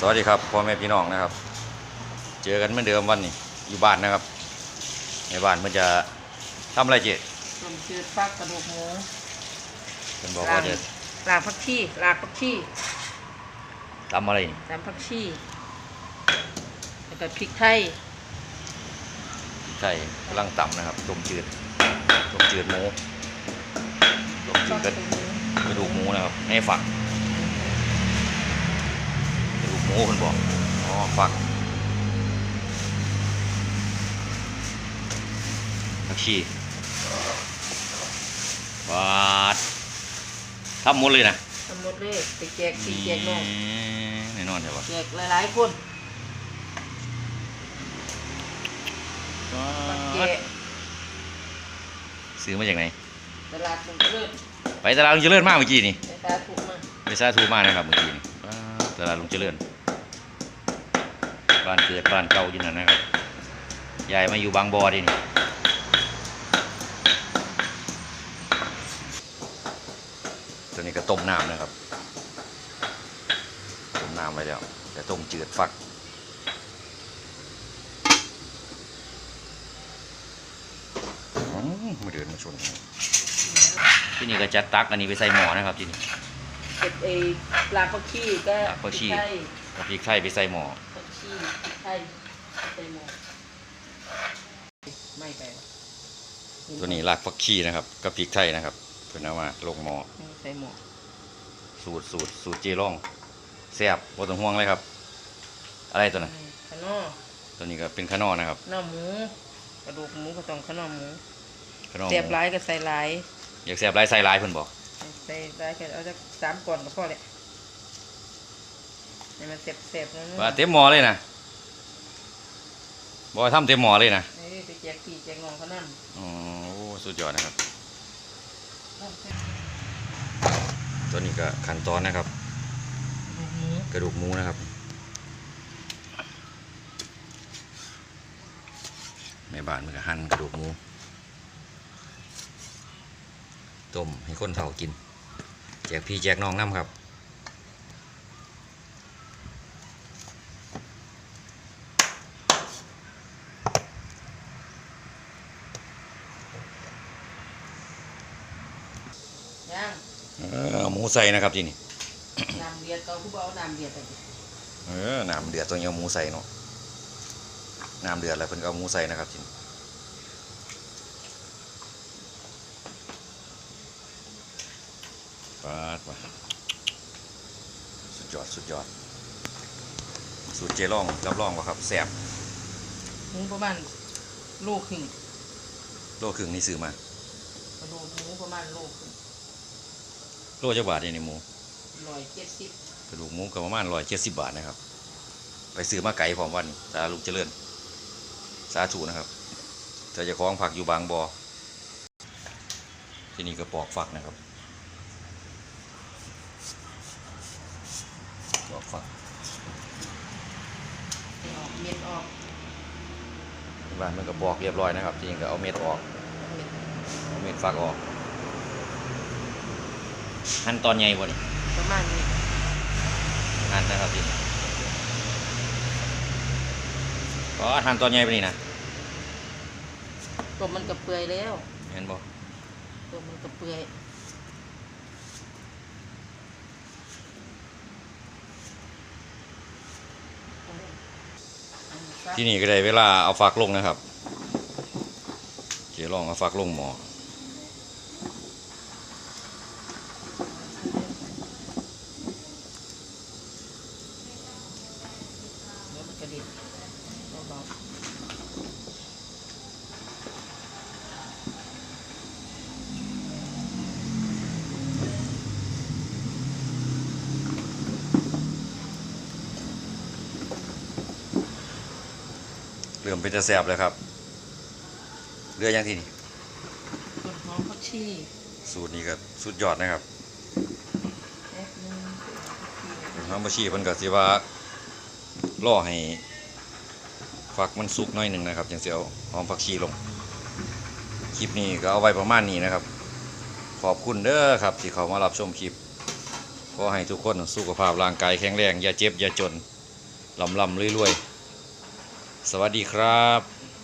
สวัสดีครับพ่อแม่พี่น้องนะครับ เจอกันเหมือนเดิมวันนี้อยู่บ้านนะครับ ในบ้านมันจะทำอะไรเจ๊ต้มจืดฟักกระดูกหมูเป็นบอกว่าจะลากผักชีลากผักชีทำอะไรนี่สามผักชีแล้วก็พริกไทยใช่กำลังต่ำนะครับต้มจืดต้มจืดหมูต้มจืดกระกระดูกหมูนะครับให้ฝัก กระดูกหมูคนบอกอ๋อฝักผักชีบาดทำหมดเลยนะทั้งหมดเลยไปแจกพี่แจกน้องแน่นอนใช่ปะแจกหลายๆคนแจกซื้อมาจากไหนตลาดมุงเลิศไปตลาดลุงเจริญมากเมื่อกี้นี่ในตาถูกมาไปซาทูมานะครับเมื่อกี้นี่ว้าวตลาดลุงเจริญ บ้านเกิดบ้านเก่าอยู่นั่นนะครับยายมาอยู่บางบอดินี่ตัวนี้ก็ต้มน้ำนะครับ ต้มน้ำไว้แล้วแต่ต้มจืดฟักอืมมาเดินมาชนกันที่นี่ก็จัดตักอันนี้ไปใส่หม้อนะครับที่นี่เก็บไอ้ลากผักชีก็ลากผักชีพริไทยกับพริกไทยไปใส่หม้อ ผักชีพริกไทยใส่หม้อไม่ไปวะตัวนี้รากฟักชีนะครับกับพริกไทยนะครับเพื่อนเอามาลงหม้อใส่หม้อสูตรสูตรสูตรเจร่องแซ่บบ่ต้องห่วงเลยครับ อะไรตัวนั้นขนอตัวนี้ก็เป็นขนอนะครับหน้าหมูกระดูกหมูก็ต้องขนอหมูขนอหเสียบมูหลายก็ใส่หลายอยากแซ่บหลายใส่หลายเพิ่นบอกใส่หลายก็เอาจากสามก่อนก็พอเลย ให้มันเสียบๆนั่นว่าเต็มหม้อเลยนะบอกว่าทำเต็มหม้อเลยนะนี่ไปแจกพี่แจกน้องเขานั่นอ๋อโอ้สุดยอดนะครับ ตัวนี้ก็ขั้นตอนนะครับดูหมูกระดูกหมูนะครับแม่บ้านมันก็หั่นกระดูกหมูต้มให้คนเฒ่ากิน แจกพี่แจกน้องน้ำครับ ย่างเออเอาหมูใส่นะครับที่นี่น้ำเบียดก็คือบ่เอาน้ำเบียดไปดิเออน้ำเดือดต้องเอาหมูใส่เนาะน้ำเดือดแล้วเพิ่นก็เอาหมูใส่นะครับที่นี่ปาดมาสุดยอดสุดยอดสูตรเจร่องรับรองว่าครับแซ่บหมูประมาณโลครึ่งโลครึ่งนี่ซื้อมากระดูกหมูประมาณโลครึ่งโลจักบาทเนี่ยนี่หมูร้อยเจ็ดสิบกระดูกหมูก็ประมาณร้อยเจ็ดสิบบาทนะครับ ไปซื้อมาไก่พร้อมวันสาลูกเจริญ สาธุนะครับเธอจะคล้องผักอยู่บางบอที่นี่ก็ปอกฝักนะครับปอกฝักออกเม็ดออกที่บ้านมันก็ปอกเรียบร้อยนะครับที่นี่ก็เอาเม็ดออกเม็ดเอาเม็ดฟักออก หั่นตอนใหญ่บ่นี่ประมาณนี้หั่นนะครับที่นี่ก็หั่นตอนใหญ่ไปนี่นะตัวมันก็เปื่อยแล้วเห็นบ่ตัวมันก็เปื่อยอันนี้ซักที่นี่ก็ได้เวลาเอาฟักลงนะครับเดี๋ยวลองเอาฟักลงหมอ เดี๋ยวมันกระดิ่งเบา เริ่มเป็นจะแสบเลยครับเรือยังที่นี่ๆต้นหอมผักชีสูตรนี้ก็สุดยอดนะครับแป๊บนึงน้ำมะชีเพิ่นก็สิว่าล่อให้ฟักมันสุกหน้อยหนึ่งนะครับจังสิเอาหอมผักชีลง คลิปนี้ก็เอาไว้ประมาณนี้นะครับ ขอบคุณเด้อครับ ที่เขามารับชมคลิปขอให้ทุกคนสุขภาพร่างกายแข็งแรง อย่าเจ็บ อย่าจนลำลำๆรวยๆ สวัสดีครับ